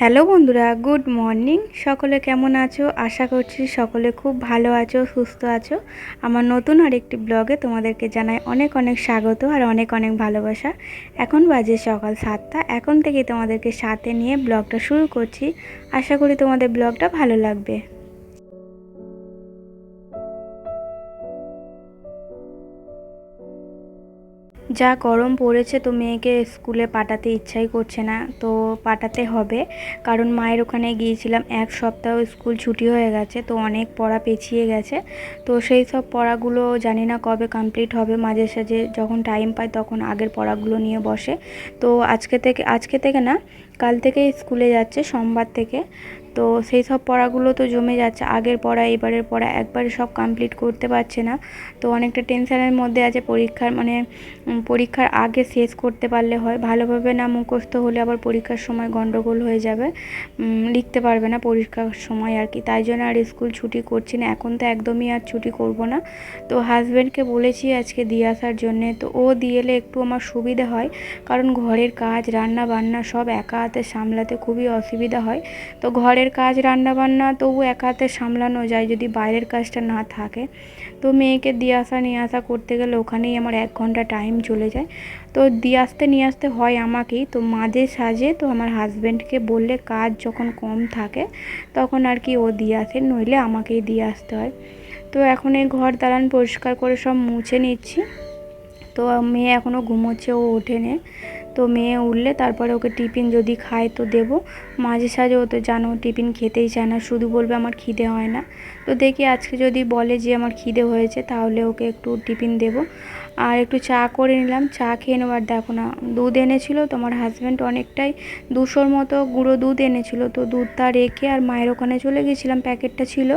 Hello বন্ধুরা, good morning. সকলে কেমন আছো? আশা করছি সকলে খুব ভালো আছো, সুস্থ আছো। আমার নতুন আর একটি ব্লগে তোমাদেরকে জানাই অনেক অনেক স্বাগত আর অনেক অনেক ভালোবাসা। এখন বাজে সকাল সাতটা। এখন থেকে তোমাদেরকে সাথে নিয়ে ব্লগটা শুরু করছি। আশা করি তোমাদের ব্লগটা ভালো লাগবে। যা গরম পড়েছে তো মেয়েকে স্কুলে পাঠাতে ইচ্ছাই করছে না, তো পাঠাতে হবে। কারণ মায়ের ওখানে গিয়েছিলাম, এক সপ্তাহ স্কুল ছুটি হয়ে গেছে, তো অনেক পড়া পেছিয়ে গেছে। তো সেই সব পড়াগুলো জানি না কবে কমপ্লিট হবে, মাঝে সাঝে যখন টাইম পায় তখন আগের পড়াগুলো নিয়ে বসে। তো আজকে থেকে আজকে থেকে না, কাল থেকে স্কুলে যাচ্ছে, সোমবার থেকে। তো সেই সব পড়াগুলো তো জমে যাচ্ছে। আগের পড়া, এবারের পড়া, একবারে সব কমপ্লিট করতে পারছে না। তো অনেকটা টেনশনের মধ্যে আছে পরীক্ষার মানে পরীক্ষার আগে শেষ করতে পারলে হয়। ভালোভাবে না মুখস্থ হলে আবার পরীক্ষার সময় গণ্ডগোল হয়ে যাবে। লিখতে পারবে না পরীক্ষার সময় আর কি। তাই জন্য আর স্কুল ছুটি করছি না। এখন তো একদমই আর ছুটি করব না। তো হাজব্যান্ডকে বলেছি আজকে দিয়ে আসার জন্যে। তো ও দিয়ে এলে একটু আমার সুবিধা হয়। কারণ ঘরের কাজ রান্না বান্না সব একা হাতে সামলাতে খুবই অসুবিধা হয়। তো ঘরের কাজ রান্না বান্না তবু একা হাতে সামলানো যায় যদি বাইরের কাজটা না থাকে। তো মেয়েকে দিয়ে আসা, নিয়ে আসা করতে গেলে ওখানেই আমার এক ঘণ্টা টাইম চলে যায়। তো দিয়ে আসতে, নিয়ে আসতে হয় আমাকেই। তো মাঝে সাজে তো আমার হাজব্যান্ডকে বললে কাজ যখন কম থাকে, তখন আর কি ও দিয়ে আসে, নইলে আমাকেই দিয়ে আসতে হয়। তো এখন এই ঘর দালান পরিষ্কার করে সব মুছে নিচ্ছি। তো মেয়ে এখনও ঘুমোচ্ছে, ও ওঠেনে। তো মেয়ে উঠলে তারপরে ওকে টিফিন যদি খায় তো দেবো। মাঝে সাঝে ও তো জানো টিফিন খেতেই চায় না, শুধু বলবে আমার খিদে হয় না। তো দেখি আজকে যদি বলে যে আমার খিদে হয়েছে তাহলে ওকে একটু টিফিন দেবো। আর একটু চা করে নিলাম। চা খেয়ে নেবার দেখো না, দুধ এনেছিল। তোমার হাজব্যান্ড অনেকটাই দুশোর মতো গুঁড়ো দুধ এনেছিল। তো দুধটা রেখে আর মায়ের ওখানে চলে গেছিলাম। প্যাকেটটা ছিল।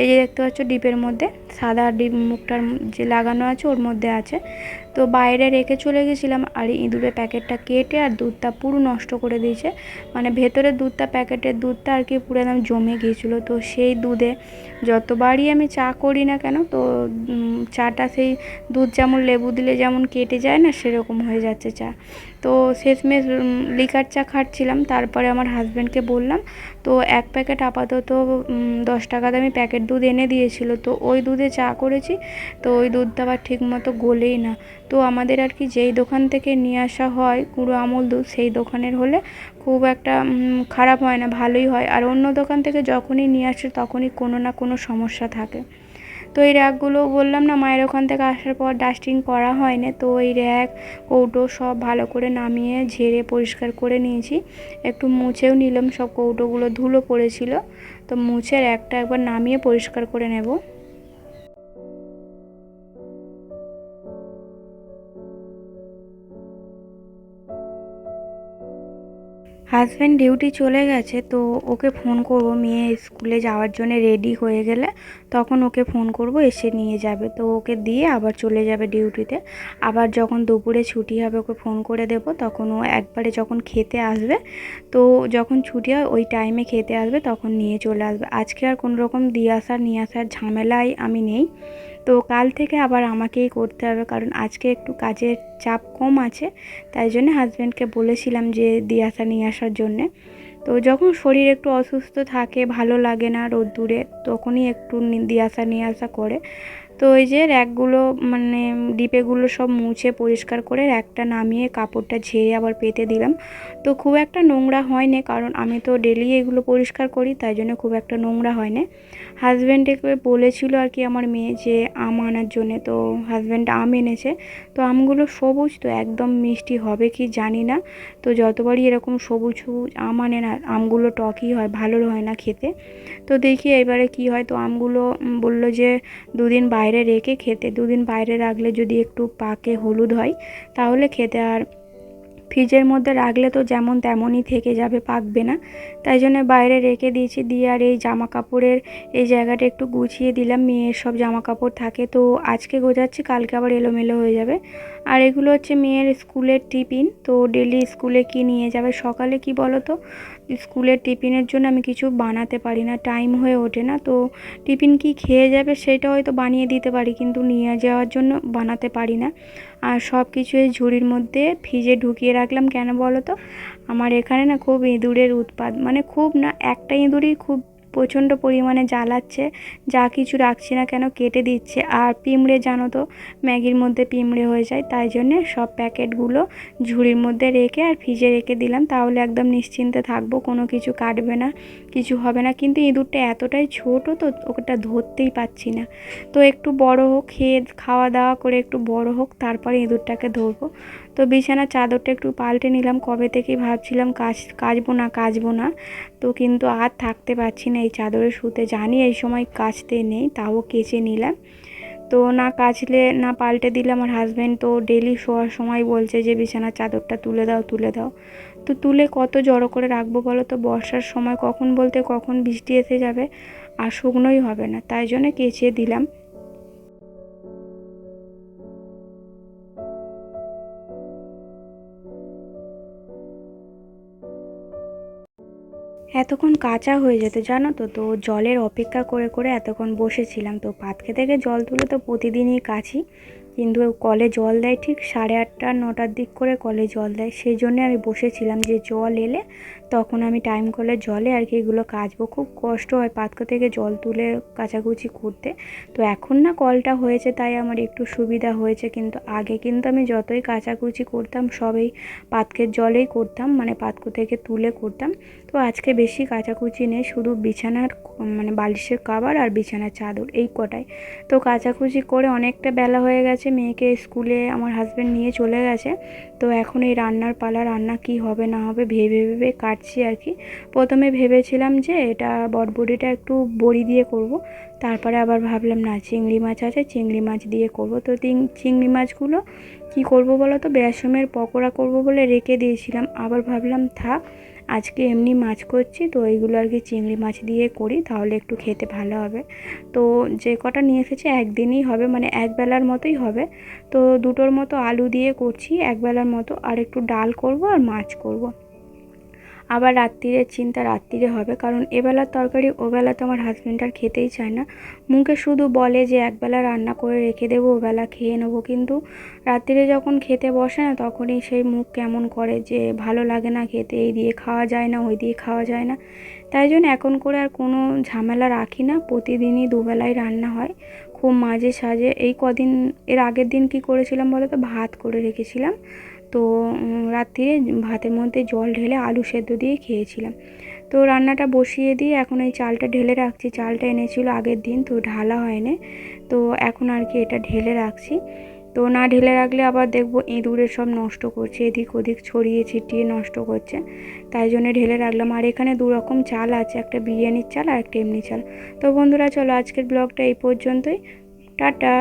এই যে দেখতে পাচ্ছ ডিপের মধ্যে। সাদা ডিপ মুখটার যে লাগানো আছে, ওর মধ্যে আছে। তো বাইরে রেখে চলে গেছিলাম। আর ইঁদুরের প্যাকেটটা কেটে আর দুধটা পুরো নষ্ট করে দিয়েছে। মানে ভেতরের দুধটা, প্যাকেটের দুধটা আর কি পুরো একদম জমে গিয়েছিল। তো সেই দুধে যতবারই আমি চা করি না কেন, তো চাটা সেই দুধ যেমন লেবু দিলে যেমন কেটে যায় না, সেরকম হয়ে যাচ্ছে চা। তো শেষমেশ লিকার চা খাচ্ছিলাম, তারপরে আমার হাজব্যান্ডকে বললাম, তো এক প্যাকেট আপাতত দশ টাকা দামি প্যাকেট দুধ এনে দিয়েছিল, তো ওই দুধে চা করেছি, তো ওই দুধটা আবার ঠিকমতো গোলেই না। তো আমাদের আর কি যেই দোকান থেকে নিয়ে আসা হয় গুঁড়ো আমল দুধ, সেই দোকানের হলে খুব একটা খারাপ হয় না, ভালোই হয়। আর অন্য দোকান থেকে যখনই নিয়ে আসে, তখনই কোনো না কোনো সমস্যা থাকে। তো এই র্যাকগুলো বললাম না, মায়ের ওখান থেকে আসার পর ডাস্টিং করা না তো এই র্যাক, কৌটো সব ভালো করে নামিয়ে ঝেড়ে পরিষ্কার করে নিয়েছি। একটু মুছেও নিলাম, সব কৌটোগুলো ধুলো পড়েছিল। তো মুছে র্যাকটা একবার নামিয়ে পরিষ্কার করে নেব। হাজব্যান্ড ডিউটি চলে গেছে, তো ওকে ফোন করব। মেয়ে স্কুলে যাওয়ার জন্য রেডি হয়ে গেলে তখন ওকে ফোন করব, এসে নিয়ে যাবে। তো ওকে দিয়ে আবার চলে যাবে ডিউটিতে আবার যখন দুপুরে ছুটি হবে, ওকে ফোন করে দেব। তখন ও একবারে যখন খেতে আসবে, তো যখন ছুটি হয়, ওই টাইমে খেতে আসবে, তখন নিয়ে চলে আসবে। আজকে আর কোনো রকম দিয়ে আসার, নিয়ে আসার ঝামেলায় আমি নেই। তো কাল থেকে আবার আমাকেই করতে হবে, কারণ আজকে একটু কাজের চাপ কম আছে, তাই জন্য হাজব্যান্ডকে বলেছিলাম যে দিয়ে আসা নিয়ে আসার জন্যে। তো যখন শরীর একটু অসুস্থ থাকে, ভালো লাগে না রোদ্দুরে, তখনই একটু দিয়ে আসা নিয়ে আসা করে। তো ওই যে র্যাকগুলো মানে ডিপেগুলো সব মুছে পরিষ্কার করে র্যাকটা নামিয়ে কাপড়টা ঝেড়ে আবার পেতে দিলাম। তো খুব একটা নোংরা হয়নি, কারণ আমি তো ডেলি এগুলো পরিষ্কার করি, তাই জন্য খুব একটা নোংরা হয়নি। হাজব্যান্ডকে বলেছিল আর কি আমার মেয়ে যে আম আনার জন্যে, তো হাজব্যান্ড আম এনেছে। তো আমগুলো সবুজ, তো একদম মিষ্টি হবে কি জানি না। তো যতবারই এরকম সবুজ সবুজ আম আনে না আমগুলো টকই হয়, ভালো হয় না খেতে। তো দেখি এবারে কি হয়। তো আমগুলো বলল যে দুদিন বাইরে রেখে খেতে, দুদিন বাইরে রাখলে যদি একটু পাকে হলুদ হয়, তাহলে খেতে আর ফ্রিজের মধ্যে রাখলে তো যেমন তেমনই থেকে যাবে, পাকবে না। তাই জন্য বাইরে রেখে দিয়েছি দিয়ে আর এই জামা কাপড়ের এই জায়গাটা একটু গুছিয়ে দিলাম। মেয়ের সব জামা কাপড় থাকে তো আজকে গোজাচ্ছি কালকে আবার এলোমেলো হয়ে যাবে। আর এগুলো হচ্ছে মেয়ের স্কুলের টিফিন, তো ডেলি স্কুলে কি নিয়ে যাবে, সকালে কি বলো তো? স্কুলের টিফিনের জন্য আমি কিছু বানাতে পারি না, টাইম হয়ে ওঠে না। তো টিফিন কি খেয়ে যাবে সেটা হয়তো বানিয়ে দিতে পারি, কিন্তু নিয়ে যাওয়ার জন্য বানাতে পারি না। আর সব কিছু এই ঝুড়ির মধ্যে ফ্রিজে ঢুকিয়ে রাখলাম। কেন বলো তো? আমার এখানে না খুব ইঁদুরের উৎপাদ মানে খুব না, একটা ইঁদুরই খুব প্রচণ্ড পরিমাণে জ্বালাচ্ছে, যা কিছু রাখছি না কেন কেটে দিচ্ছে। আর পিঁমড়ে জানো তো, ম্যাগির মধ্যে পিঁমড়ে হয়ে যায়, তাই জন্যে সব প্যাকেটগুলো ঝুড়ির মধ্যে রেখে আর ফ্রিজে রেখে দিলাম। তাহলে একদম নিশ্চিন্তে থাকব, কোনো কিছু কাটবে না, কিছু হবে না। কিন্তু ইঁদুরটা এতটাই ছোটো তো, ওটা ধরতেই পাচ্ছি না। তো একটু বড় হোক, খেয়ে, খাওয়া দাওয়া করে একটু বড় হোক, তারপরে ইঁদুরটাকে ধরবো। তো বিছানার চাদরটা একটু পাল্টে নিলাম। কবে থেকেই ভাবছিলাম কাজ কাচবো না কাচবো না। তো কিন্তু আর থাকতে পারছি না এই চাদরে শুতে। জানি এই সময় কাচতে নেই, তাও কেচে নিলাম। তো না কাচলে, না পাল্টে দিলে আমার হাজব্যান্ড তো ডেলি শোয়ার সময় বলছে যে, বিছানার চাদরটা তুলে দাও তুলে দাও। তো তুলে কত জড়ো করে রাখব বলো তো? বর্ষার সময় কখন বলতে কখন বৃষ্টি এসে যাবে? আর শুকনোই হবে না। তাই জন্য কেচে দিলাম। এতক্ষণ কাঁচা হয়ে যেত, জানো তো? তো জলের অপেক্ষা করে করে এতক্ষণ বসেছিলাম। তো পাতকে থেকে জল তুলে তো প্রতিদিনই কাছি। কিন্তু কলে জল দেয় ঠিক সাড়ে আটটা, নটার দিক করে কলে জল দেয়। সেই জন্যে আমি বসেছিলাম যে জল এলে তখন আমি টাইম কলে জলে আর কি এগুলো কাচবো। খুব কষ্ট হয় পাতকা থেকে জল তুলে কাচাকুচি করতে। তো এখন না কলটা হয়েছে, তাই আমার একটু সুবিধা হয়েছে। কিন্তু আগে কিন্তু আমি যতই কাচাকুচি করতাম, সবই পাতকের জলেই করতাম মানে পাতকু থেকে তুলে করতাম। তো আজকে বেশি কাচাকুচি নেই, শুধু বিছানার মানে বালিশের কাবার আর বিছানার চাদর, এই কটাই। তো কাচাকুচি করে অনেকটা বেলা হয়ে গেছে, মেয়েকে স্কুলে আমার হাজব্যান্ড নিয়ে চলে গেছে। তো এখন এই রান্নার পালা, রান্না কি হবে না হবে ভেবে ভেবে কাটছি আর কি। প্রথমে ভেবেছিলাম যে এটা বটবড়িটা একটু বড়ি দিয়ে করব, তারপরে আবার ভাবলাম, না, চিংড়ি মাছ আছে, চিংড়ি মাছ দিয়ে করব। তো চিংড়ি মাছগুলো কি করব বলো তো বেসমের পকোড়া করব বলে রেখে দিয়েছিলাম। আবার ভাবলাম, থাক, আজকে এমনি মাছ করছি, তো এইগুলো আর কি চিংড়ি মাছ দিয়ে করি, তাহলে একটু খেতে ভালো হবে। তো যে কটা নিয়ে এসেছে, একদিনই হবে মানে একবেলার মতোই হবে। তো দুটোর মতো আলু দিয়ে করছি একবেলার মতো, আর একটু ডাল করব আর মাছ করব। আবার রাত্রিরের চিন্তা রাত্রিরে হবে, কারণ এবেলার তরকারি ওবেলা তো আমার হাজব্যান্ড আর খেতেই চায় না। মুখে শুধু বলে যে একবেলা রান্না করে রেখে দেবো ওবেলা খেয়ে নেব, কিন্তু রাত্রিরে যখন খেতে বসে না, তখনই সেই মুখ কেমন করে যে ভালো লাগে না খেতে, এই দিয়ে খাওয়া যায় না, ওই দিয়ে খাওয়া যায় না। তাই জন্য এখন করে আর কোনো ঝামেলা রাখি না, প্রতিদিনই দুবেলায় রান্না হয়। খুব মাঝে সাজে এই কদিন, এর আগের দিন কি করেছিলাম বলো তো ভাত করে রেখেছিলাম। তো রাত্রিরে ভাতের মধ্যে জল ঢেলে আলু সেদ্ধ দিয়ে খেয়েছিলাম। তো রান্নাটা বসিয়ে দিয়ে এখন এই চালটা ঢেলে রাখছি। চালটা এনেছিল আগের দিন, তো ঢালা হয়নি। তো এখন আর কি এটা ঢেলে রাখছি। তো না ঢেলে রাখলে আবার দেখব ইঁদুরে সব নষ্ট করছে, এদিক ওদিক ছড়িয়ে ছিটিয়ে নষ্ট করছে। তাই জন্য ঢেলে রাখলাম। আর এখানে দু রকম চাল আছে, একটা বিরিয়ানির চাল আর একটা এমনি চাল। তো বন্ধুরা, চলো আজকের ব্লগটা এই পর্যন্তই। টাটা!